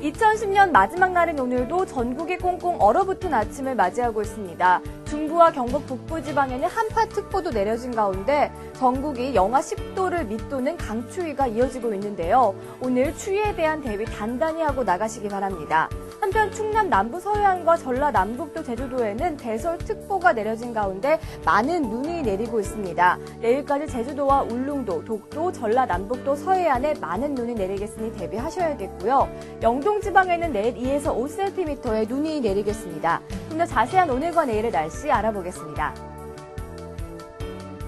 (2010년) 마지막 날인 오늘도 전국이 꽁꽁 얼어붙은 아침을 맞이하고 있습니다. 중부와 경북 북부 지방에는 한파특보도 내려진 가운데 전국이 영하 10도를 밑도는 강추위가 이어지고 있는데요. 오늘 추위에 대한 대비 단단히 하고 나가시기 바랍니다. 한편 충남 남부 서해안과 전라 남북도 제주도에는 대설특보가 내려진 가운데 많은 눈이 내리고 있습니다. 내일까지 제주도와 울릉도, 독도, 전라 남북도 서해안에 많은 눈이 내리겠으니 대비하셔야겠고요. 영동 지방에는 내일 2에서 5cm의 눈이 내리겠습니다. 좀 더 자세한 오늘과 내일의 날씨 알아보겠습니다.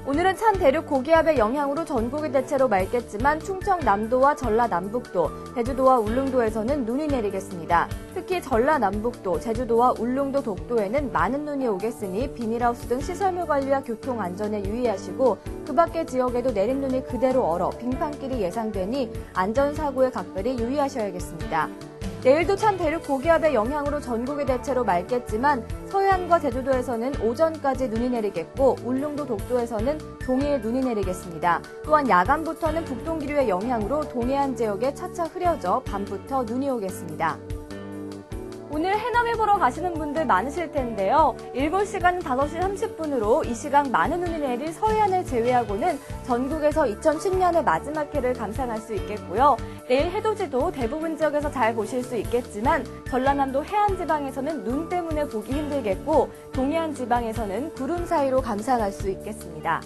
오늘은 찬 대륙 고기압의 영향으로 전국이 대체로 맑겠지만 충청 남도와 전라 남북도, 제주도와 울릉도에서는 눈이 내리겠습니다. 특히 전라 남북도, 제주도와 울릉도 독도에는 많은 눈이 오겠으니 비닐하우스 등 시설물 관리와 교통 안전에 유의하시고 그 밖의 지역에도 내린 눈이 그대로 얼어 빙판길이 예상되니 안전사고에 각별히 유의하셔야겠습니다. 내일도 찬 대륙 고기압의 영향으로 전국이 대체로 맑겠지만 서해안과 제주도에서는 오전까지 눈이 내리겠고 울릉도 독도에서는 동해에 눈이 내리겠습니다. 또한 야간부터는 북동기류의 영향으로 동해안 지역에 차차 흐려져 밤부터 눈이 오겠습니다. 오늘 해남에 보러 가시는 분들 많으실 텐데요. 일본 시간 5시 30분으로 이 시각 많은 눈이 내릴 서해안을 제외하고는 전국에서 2010년의 마지막 해를 감상할 수 있겠고요. 내일 해돋이도 대부분 지역에서 잘 보실 수 있겠지만 전라남도 해안 지방에서는 눈 때문에 보기 힘들겠고 동해안 지방에서는 구름 사이로 감상할 수 있겠습니다.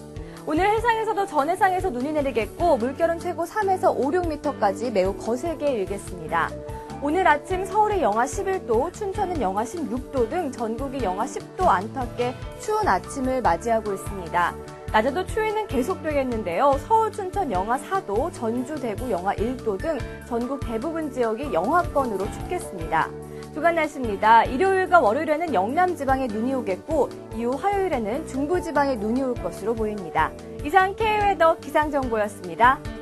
오늘 해상에서도 전해상에서 눈이 내리겠고 물결은 최고 3에서 5, 6m까지 매우 거세게 일겠습니다. 오늘 아침 서울이 영하 11도, 춘천은 영하 16도 등 전국이 영하 10도 안팎의 추운 아침을 맞이하고 있습니다. 낮에도 추위는 계속되겠는데요. 서울, 춘천 영하 4도, 전주, 대구 영하 1도 등 전국 대부분 지역이 영하권으로 춥겠습니다. 주간 날씨입니다. 일요일과 월요일에는 영남 지방에 눈이 오겠고 이후 화요일에는 중부 지방에 눈이 올 것으로 보입니다. 이상 K웨더 기상정보였습니다.